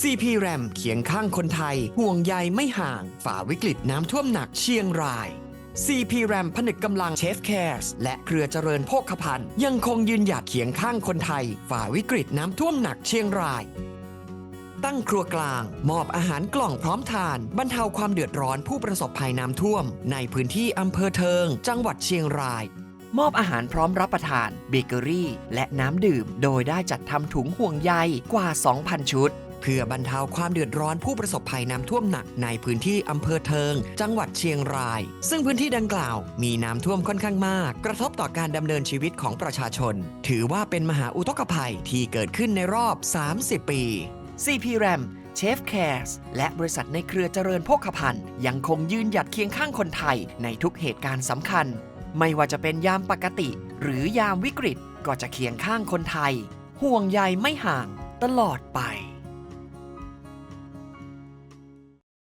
CP RAM เคียงข้างคนไทย ห่วงใยไม่ห่าง ฝ่าวิกฤตน้ำท่วมหนักเชียงราย CP RAM ผนึกกำลังเชฟแคร์และเครือเจริญโภคภัณฑ์ยังคงยืนหยัดเคียงข้างคนไทย ฝ่าวิกฤตน้ำท่วมหนักเชียงราย ตั้งครัวกลาง มอบอาหารกล่องพร้อมทาน บรรเทาความเดือดร้อนผู้ประสบภัยน้ำท่วม ในพื้นที่อำเภอเทิง จังหวัดเชียงราย มอบอาหารพร้อมรับประทานเบเกอรี่ และน้ำดื่ม โดยได้จัดทำถุงห่วงใยกว่า 2,000 ชุด เพื่อบรรเทาความเดือดร้อนผู้ประสบภัยน้ำท่วมหนักในพื้นที่อำเภอเทิง จังหวัดเชียงราย ซึ่งพื้นที่ดังกล่าวมีน้ำท่วมค่อนข้างมาก กระทบต่อการดำเนินชีวิตของประชาชน ถือว่าเป็นมหาอุทกภัยที่เกิดขึ้นในรอบ 30 ปี CP RAM เชฟแคร์และบริษัทในเครือเจริญโภคภัณฑ์ ยังคงยืนหยัดเคียงข้างคนไทยในทุกเหตุการณ์สำคัญ ไม่ว่าจะเป็นยามปกติ หรือยามวิกฤตก็จะเคียงข้างคนไทย ห่วงใยไม่ห่างตลอดไป